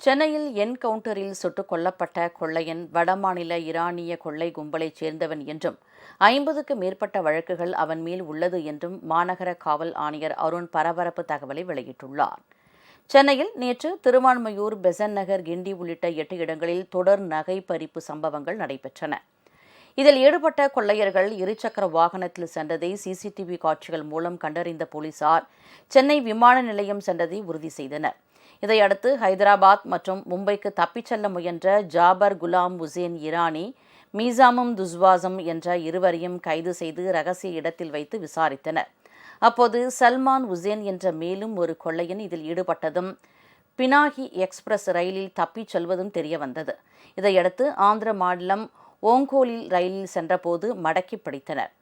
சென்னையில் என்கவுண்டரில் சுட்டுக் கொல்லப்பட்ட கொள்ளையன் வடமாநில ஈரானிய கொள்ளை கும்பலைச் சேர்ந்தவன் என்றும் ஐம்பதுக்கு மேற்பட்ட வழக்குகள் அவன் மேல் உள்ளது என்றும் மாநகர காவல் ஆணையர் அருண் பரபரப்பு தகவலை வெளியிட்டுள்ளார். சென்னையில் நேற்று திருவான்மையூர் பெசன் நகர் கிண்டி உள்ளிட்ட எட்டு இடங்களில் தொடர் நகை பறிப்பு சம்பவங்கள் நடைபெற்றன. இதில் ஈடுபட்ட கொள்ளையர்கள் இருசக்கர வாகனத்தில் சென்றதை சிசிடிவி காட்சிகள் மூலம் கண்டறிந்த போலீசார் சென்னை விமான நிலையம் சென்றதை உறுதி செய்தனர். இதையடுத்து ஹைதராபாத் மற்றும் மும்பைக்கு தப்பிச் செல்ல முயன்ற ஜாபர் குலாம் உசேன் இரானி மீசாமும் துஸ்வாசம் என்ற இருவரையும் கைது செய்து ரகசிய இடத்தில் வைத்து விசாரித்தனர். அப்போது சல்மான் உசேன் என்ற மேலும் ஒரு கொள்ளையன் இதில் ஈடுபட்டதும் பினாகி எக்ஸ்பிரஸ் ரயிலில் தப்பிச் செல்வதும் தெரியவந்தது. இதையடுத்து ஆந்திர மாநிலம் ஓங்கோலில் ரயிலில் சென்றபோது மடக்கி பிடித்தனர்.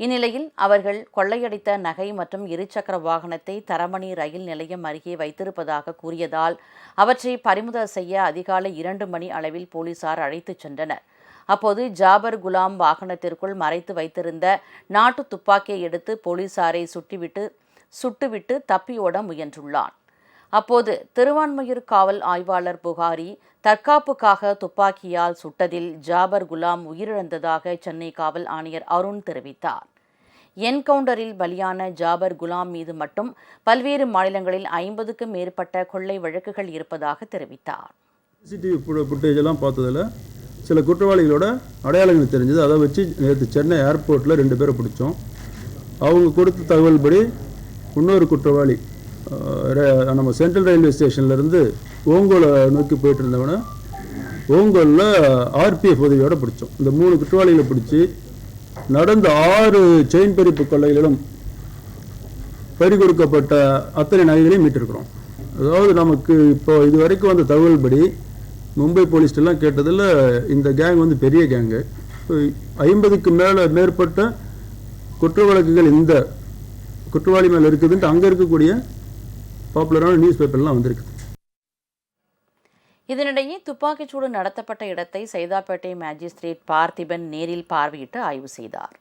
இந்நிலையில் அவர்கள் கொள்ளையடித்த நகை மற்றும் இருசக்கர வாகனத்தை தரமணி ரயில் நிலையம் அருகே வைத்திருப்பதாக கூறியதால் அவற்றை பறிமுதல் செய்ய அதிகாலை இரண்டு மணி அளவில் போலீசார் அழைத்துச் சென்றனர். அப்போது ஜாபர் குலாம் வாகனத்திற்குள் மறைத்து வைத்திருந்த நாட்டு துப்பாக்கியை எடுத்து போலீசாரை சுட்டிவிட்டு சுட்டுவிட்டு தப்பியோட முயன்றுள்ளான். அப்போது திருவான்மையூர் காவல் ஆய்வாளர் புகாரி தற்காப்புக்காக துப்பாக்கியால் சுட்டதில் ஜாபர் குலாம் உயிரிழந்ததாக சென்னை காவல் ஆணையர் அருண் தெரிவித்தார். என்கவுண்டரில் பலியான ஜாபர் குலாம் மீது மட்டும் பல்வேறு மாநிலங்களில் ஐம்பதுக்கும் மேற்பட்ட கொள்ளை வழக்குகள் இருப்பதாக தெரிவித்தார். சிசிடிவி ஃபுட்டேஜ் எல்லாம் பார்த்ததில் சில குற்றவாளிகளோட அடையாளங்கள் தெரிஞ்சது. அதை வச்சு நேற்று சென்னை ஏர்போர்ட்டில் ரெண்டு பேரை பிடிச்சோம். அவங்க கொடுத்த தகவல்படி இன்னொரு குற்றவாளி நம்ம சென்ட்ரல் ரயில்வே ஸ்டேஷன்லேருந்து ஓங்கோலை நோக்கி போயிட்டு இருந்தவனை ஓங்கோலில் ஆர்பிஎஃப் உதவியோடு பிடிச்சோம். இந்த மூணு குற்றவாளிகளை பிடிச்சி நடந்த ஆறு செயின் பறிப்பு கொள்ளைகளிலும் பறி கொடுக்கப்பட்ட அத்தனை நகைகளையும் மீட்டிருக்கிறோம். அதாவது நமக்கு இப்போ இது வரைக்கும் வந்த தகவல்படி மும்பை போலீஸ்டெல்லாம் கேட்டதில் இந்த கேங் வந்து பெரிய கேங்கு ஐம்பதுக்கு மேலே மேற்பட்ட குற்ற வழக்குகள் இந்த குற்றவாளி மேலே இருக்குதுன்ட்டு அங்கே இருக்கக்கூடிய பாப்புலரான நியூஸ் பேப்பர்லாம் வந்திருக்கு. இதனிடையே துப்பாக்கிச்சூடு நடத்தப்பட்ட இடத்தை சைதாப்பேட்டை மேஜிஸ்ட்ரேட் பார்த்திபன் நேரில் பார்வையிட்டு ஆய்வு செய்தார்.